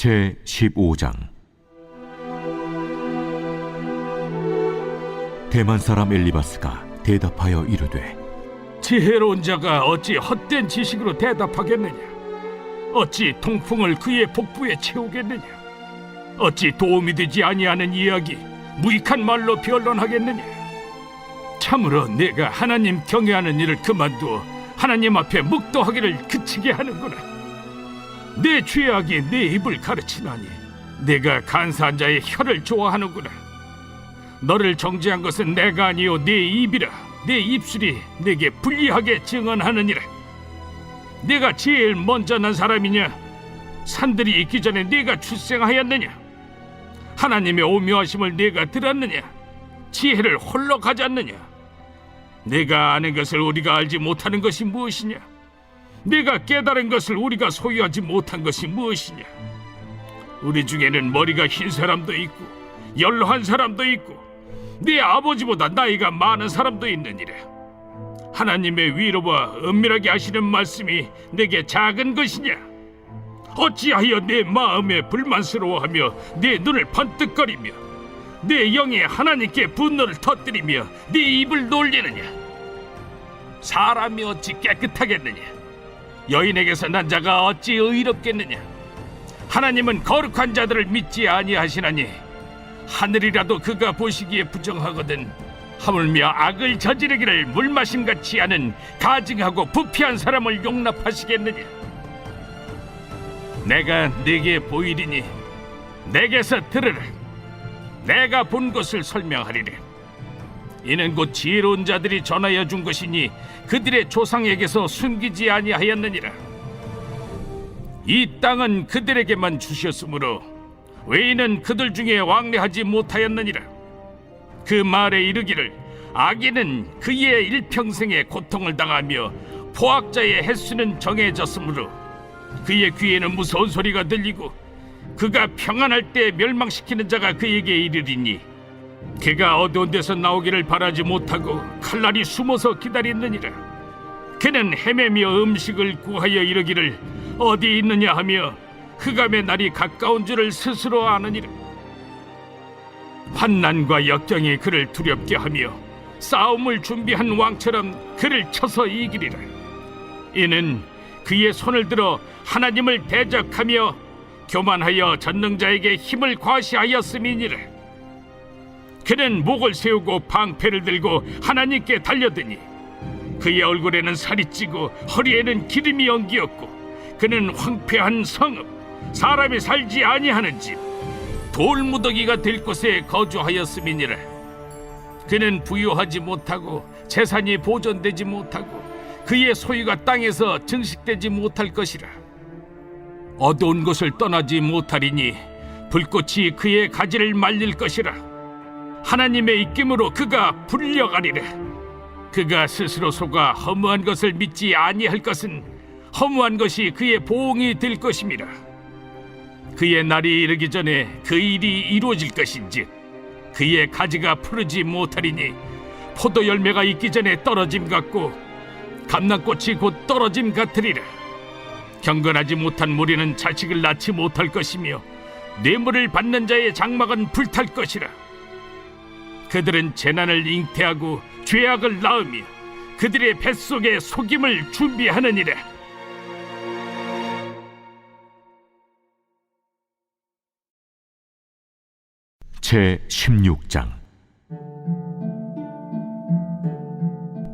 제 15장 대만 사람 엘리바스가 대답하여 이르되 지혜로운 자가 어찌 헛된 지식으로 대답하겠느냐? 어찌 통풍을 그의 복부에 채우겠느냐? 어찌 도움이 되지 아니하는 이야기 무익한 말로 변론하겠느냐? 참으로 내가 하나님 경외하는 일을 그만두어 하나님 앞에 묵도하기를 그치게 하는구나. 내 죄악이 내 입을 가르치나니 내가 간사한 자의 혀를 좋아하는구나. 너를 정죄한 것은 내가 아니요 내 입이라. 내 입술이 내게 불리하게 증언하느니라. 내가 제일 먼저 난 사람이냐? 산들이 있기 전에 내가 출생하였느냐? 하나님의 오묘하심을 내가 들었느냐? 지혜를 홀로 가졌느냐? 내가 아는 것을 우리가 알지 못하는 것이 무엇이냐 내가 깨달은 것을 우리가 소유하지 못한 것이 무엇이냐 우리 중에는 머리가 흰 사람도 있고 연로한 사람도 있고 네 아버지보다 나이가 많은 사람도 있느니라. 하나님의 위로와 은밀하게 하시는 말씀이 내게 작은 것이냐? 어찌하여 내 마음에 불만스러워하며 내 눈을 번뜩거리며 내 영에 하나님께 분노를 터뜨리며 네 입을 놀리느냐? 사람이 어찌 깨끗하겠느냐? 여인에게서 난 자가 어찌 의롭겠느냐? 하나님은 거룩한 자들을 믿지 아니하시나니 하늘이라도 그가 보시기에 부정하거든 하물며 악을 저지르기를 물마심 같지 않은 가증하고 부패한 사람을 용납하시겠느냐? 내가 네게 보이리니 내게서 들으라. 내가 본 것을 설명하리라 이는 곧 지혜로운 자들이 전하여 준 것이니 그들의 조상에게서 숨기지 아니하였느니라 이 땅은 그들에게만 주셨으므로 외인은 그들 중에 왕래하지 못하였느니라. 그 말에 이르기를 악인은 그의 일평생에 고통을 당하며 포악자의 횟수는 정해졌으므로 그의 귀에는 무서운 소리가 들리고 그가 평안할 때 멸망시키는 자가 그에게 이르리니 그가 어두운 데서 나오기를 바라지 못하고 칼날이 숨어서 기다렸느니라. 그는 헤매며 음식을 구하여 이르기를 어디 있느냐 하며 흑암의 날이 가까운 줄을 스스로 아느니라. 환난과 역경이 그를 두렵게 하며 싸움을 준비한 왕처럼 그를 쳐서 이기리라. 이는 그의 손을 들어 하나님을 대적하며 교만하여 전능자에게 힘을 과시하였음이니라. 그는 목을 세우고 방패를 들고 하나님께 달려드니 그의 얼굴에는 살이 찌고 허리에는 기름이 엉기었고 그는 황폐한 성읍 사람이 살지 아니하는 집 돌무더기가 될 곳에 거주하였음이니라. 그는 부유하지 못하고 재산이 보존되지 못하고 그의 소유가 땅에서 증식되지 못할 것이라. 어두운 곳을 떠나지 못하리니 불꽃이 그의 가지를 말릴 것이라 하나님의 입김으로 그가 불려가리라 그가 스스로 속아 허무한 것을 믿지 아니할 것은 허무한 것이 그의 보응이 될 것임이라 그의 날이 이르기 전에 그 일이 이루어질 것인지 그의 가지가 푸르지 못하리니 포도 열매가 있기 전에 떨어짐 같고 감남꽃이 곧 떨어짐 같으리라. 경건하지 못한 무리는 자식을 낳지 못할 것이며 뇌물을 받는 자의 장막은 불탈 것이라 그들은 재난을 잉태하고 죄악을 낳으며 그들의 뱃속에 속임을 준비하느니라. 제 16장.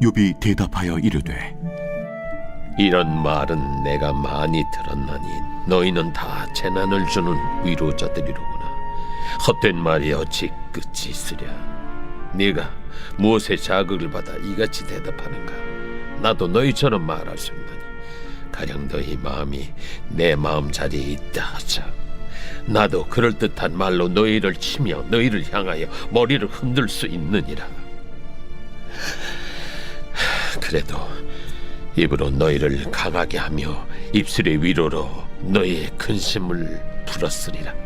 욥이 대답하여 이르되 이런 말은 내가 많이 들었나니 너희는 다 재난을 주는 위로자들이로구나. 헛된 말이 어찌 끝이 있으랴 네가 무엇에 자극을 받아 이같이 대답하는가? 나도 너희처럼 말할 수 있나니 가령 너희 마음이 내 마음 자리에 있다 하자. 나도 그럴 듯한 말로 너희를 치며 너희를 향하여 머리를 흔들 수 있느니라. 그래도 입으로 너희를 강하게 하며 입술의 위로로 너희의 근심을 풀었으리라.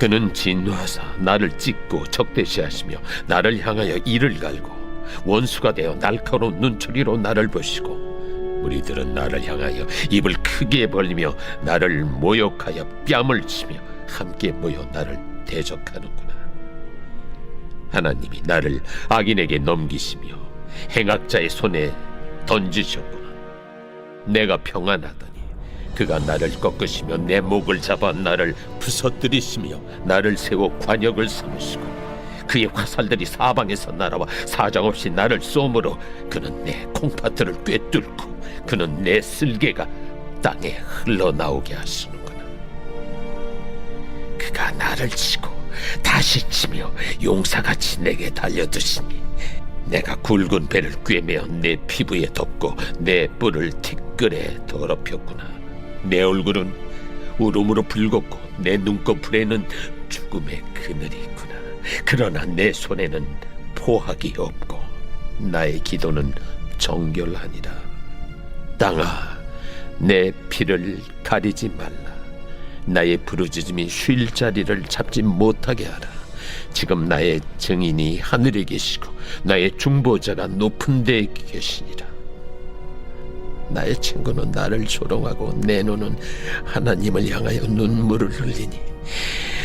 그는 진노하사 나를 찢고 적대시하시며 나를 향하여 이를 갈고 원수가 되어 날카로운 눈초리로 나를 보시고 우리들은 나를 향하여 입을 크게 벌리며 나를 모욕하여 뺨을 치며 함께 모여 나를 대적하는구나. 하나님이 나를 악인에게 넘기시며 행악자의 손에 던지셨구나. 내가 평안하더니 그가 나를 꺾으시며 내 목을 잡아 나를 부서뜨리시며 나를 세워 관역을 삼으시고 그의 화살들이 사방에서 날아와 사정없이 나를 쏘므로 그는 내 콩파트를 꿰뚫고 그는 내 쓸개가 땅에 흘러나오게 하시는구나. 그가 나를 치고 다시 치며 용사같이 내게 달려드시니 내가 굵은 배를 꿰매어 내 피부에 덮고 내 뿔을 티끌에 더럽혔구나 내 얼굴은 울음으로 붉었고 내 눈꺼풀에는 죽음의 그늘이 있구나. 그러나 내 손에는 포악이 없고 나의 기도는 정결하니라. 땅아 내 피를 가리지 말라. 나의 부르짖음이 쉴 자리를 잡지 못하게 하라. 지금 나의 증인이 하늘에 계시고 나의 중보자가 높은 데에 계시니라 나의 친구는 나를 조롱하고 내 눈은 하나님을 향하여 눈물을 흘리니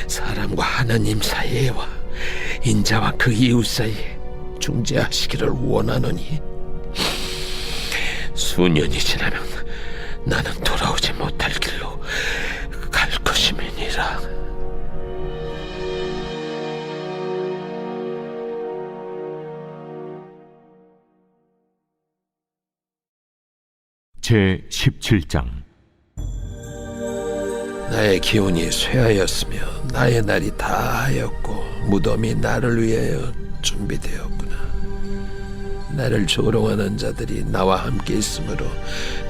사람과 하나님 사이에와 인자와 그 이웃 사이에 중재하시기를 원하노니 수년이 지나면 나는 돌아오지 못할 길로 갈 것임이니라. 제 17장 나의 기운이 쇠하였으며 나의 날이 다하였고 무덤이 나를 위하여 준비되었구나. 나를 조롱하는 자들이 나와 함께 있으므로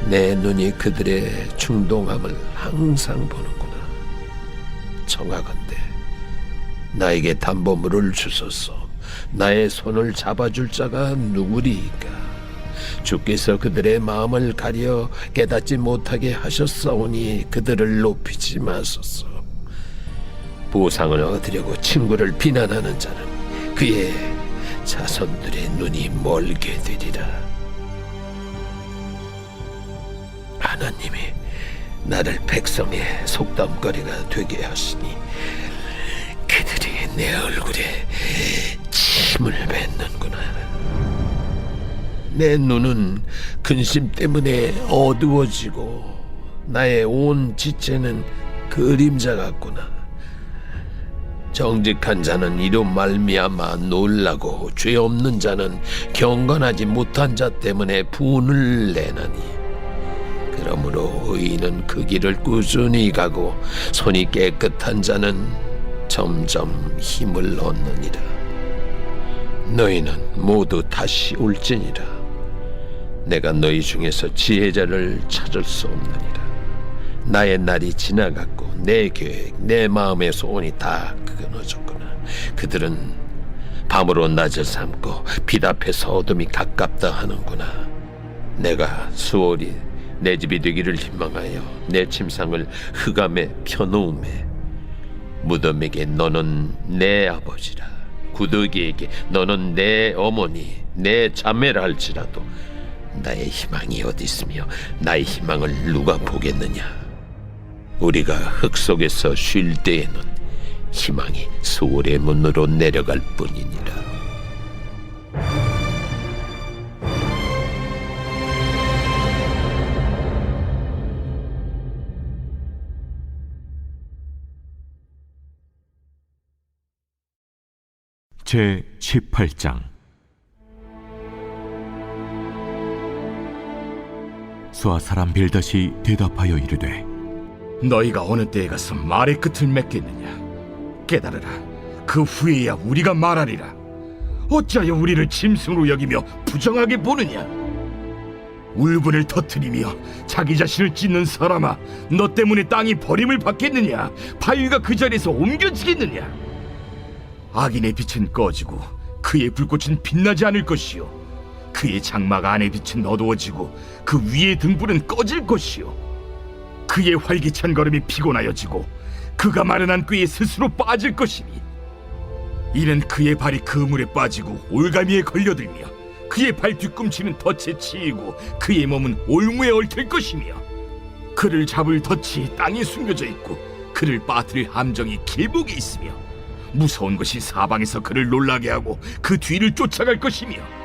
내 눈이 그들의 충동함을 항상 보는구나. 청하건대 나에게 담보물을 주소서. 나의 손을 잡아줄 자가 누구리이까? 주께서 그들의 마음을 가려 깨닫지 못하게 하셨사오니 그들을 높이지 마소서. 보상을 얻으려고 친구를 비난하는 자는 그의 자손들의 눈이 멀게 되리라. 하나님이 나를 백성의 속담거리가 되게 하시니 그들이 내 얼굴에 침을 뱉는구나. 내 눈은 근심 때문에 어두워지고 나의 온 지체는 그림자 같구나. 정직한 자는 이로 말미암아 놀라고 죄 없는 자는 경건하지 못한 자 때문에 분을 내나니. 그러므로 의인은 그 길을 꾸준히 가고 손이 깨끗한 자는 점점 힘을 얻느니라. 너희는 모두 다시 올지니라 내가 너희 중에서 지혜자를 찾을 수 없느니라. 나의 날이 지나갔고 내 계획 내 마음의 소원이 다 끊어졌구나. 그들은 밤으로 낮을 삼고 빛 앞에서 어둠이 가깝다 하는구나. 내가 수월이 내 집이 되기를 희망하여 내 침상을 흑암에 펴놓음에 무덤에게 너는 내 아버지라. 구더기에게 너는 내 어머니 내 자매라 할지라도 나의 희망이 어디 있으며 나의 희망을 누가 보겠느냐? 우리가 흙 속에서 쉴 때에는 희망이 수월의 문으로 내려갈 뿐이니라. 제 18장 수아 사람 빌닷이 대답하여 이르되 너희가 어느 때에 가서 말의 끝을 맺겠느냐? 깨달으라. 그 후에야 우리가 말하리라. 어찌하여 우리를 짐승으로 여기며 부정하게 보느냐? 울분을 터뜨리며 자기 자신을 찢는 사람아 너 때문에 땅이 버림을 받겠느냐? 바위가 그 자리에서 옮겨지겠느냐? 악인의 빛은 꺼지고 그의 불꽃은 빛나지 않을 것이요 그의 장막 안의 빛은 어두워지고 그 위의 등불은 꺼질 것이요. 그의 활기찬 걸음이 피곤하여지고 그가 마련한 꾀에 스스로 빠질 것이니 이는 그의 발이 그물에 빠지고 올가미에 걸려들며 그의 발 뒤꿈치는 덫에 치이고 그의 몸은 올무에 얽힐 것이며 그를 잡을 덫이 땅에 숨겨져 있고 그를 빠뜨릴 함정이 길목에 있으며 무서운 것이 사방에서 그를 놀라게 하고 그 뒤를 쫓아갈 것이며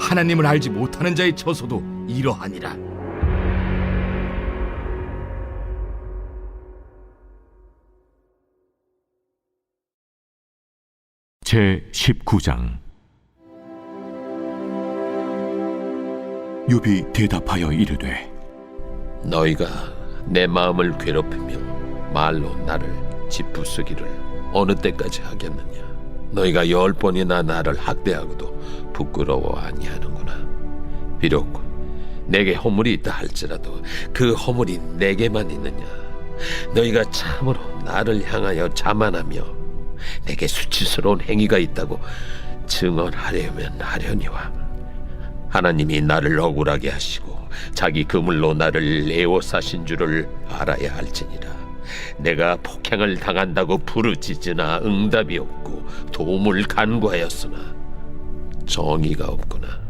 하나님을 알지 못하는 자의 처소도 이러하니라. 제 19장. 욥이 대답하여 이르되 너희가 내 마음을 괴롭히며 말로 나를 짓부수기를 어느 때까지 하겠느냐 너희가 열 번이나 나를 학대하고도 부끄러워 아니하는구나. 비록 내게 허물이 있다 할지라도 그 허물이 내게만 있느냐? 너희가 참으로 나를 향하여 자만하며 내게 수치스러운 행위가 있다고 증언하려면 하려니와 하나님이 나를 억울하게 하시고 자기 그물로 나를 애워싸신 줄을 알아야 할지니라 내가 폭행을 당한다고 부르짖으나 응답이 없고 도움을 간구하였으나 정의가 없구나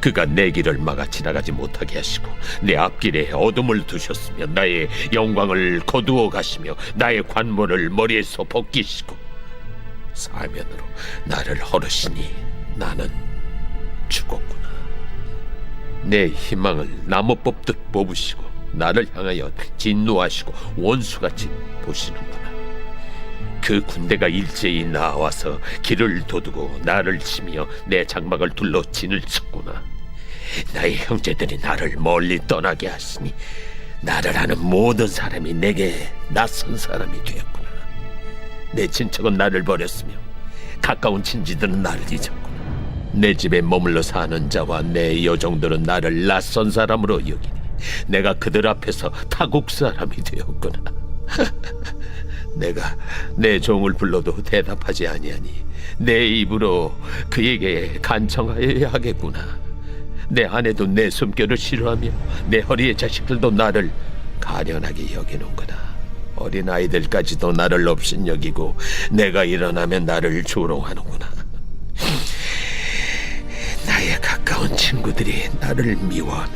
그가 내 길을 막아 지나가지 못하게 하시고 내 앞길에 어둠을 두셨으며 나의 영광을 거두어 가시며 나의 관모를 머리에서 벗기시고 사면으로 나를 허르시니 나는 죽었구나. 내 희망을 나무 뽑듯 뽑으시고 나를 향하여 진노하시고 원수같이 보시는구나. 그 군대가 일제히 나와서 길을 도두고 나를 치며 내 장막을 둘러 진을 쳤구나. 나의 형제들이 나를 멀리 떠나게 하시니 나를 아는 모든 사람이 내게 낯선 사람이 되었구나. 내 친척은 나를 버렸으며 가까운 친지들은 나를 잊었구나. 내 집에 머물러 사는 자와 내 여종들은 나를 낯선 사람으로 여기니 내가 그들 앞에서 타국 사람이 되었구나. 내가 내 종을 불러도 대답하지 아니하니 내 입으로 그에게 간청하여야 하겠구나. 내 아내도 내 숨결을 싫어하며 내 허리의 자식들도 나를 가련하게 여기는구나. 어린 아이들까지도 나를 없인 여기고 내가 일어나면 나를 조롱하는구나. 나의 가까운 친구들이 나를 미워하며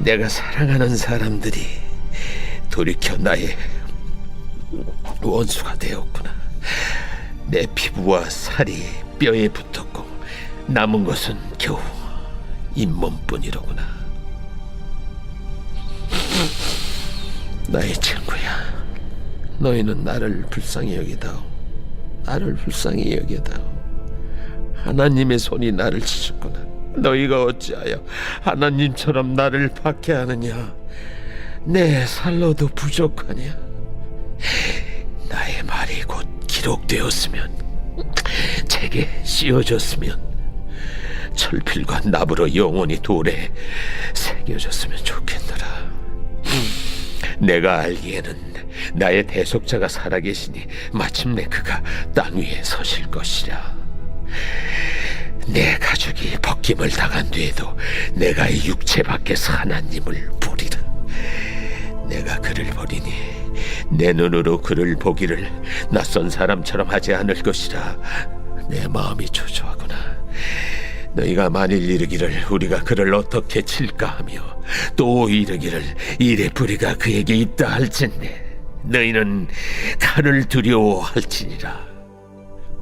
내가 사랑하는 사람들이 돌이켜 나의 원수가 되었구나. 내 피부와 살이 뼈에 붙었고 남은 것은 겨우 잇몸뿐이로구나. 나의 친구야, 너희는 나를 불쌍히 여기다오. 나를 불쌍히 여기다오. 하나님의 손이 나를 치셨구나. 너희가 어찌하여 하나님처럼 나를 박해하느냐? 내 살로도 부족하냐? 나의 말이 곧 기록되었으면 책에 씌어졌으면 철필과 납으로 영원히 돌에 새겨졌으면 좋겠노라. 내가 알기에는 나의 대속자가 살아계시니 마침내 그가 땅 위에 서실 것이라. 내 가족이 벗김을 당한 뒤에도 내가 이 육체 밖에서 하나님을 보리라. 내가 그를 보리니 내 눈으로 그를 보기를 낯선 사람처럼 하지 않을 것이라. 내 마음이 초조하구나. 너희가 만일 이르기를 우리가 그를 어떻게 칠까 하며 또 이르기를 이래 불의가 그에게 있다 할진대 너희는 칼을 두려워할지니라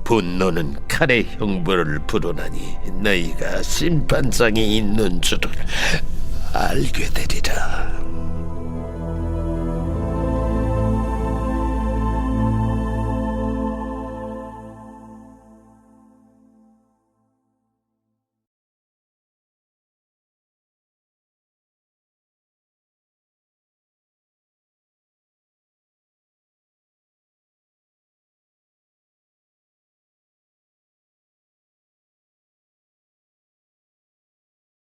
분노는 칼의 형벌을 부르나니 너희가 심판장이 있는 줄을 알게 되리라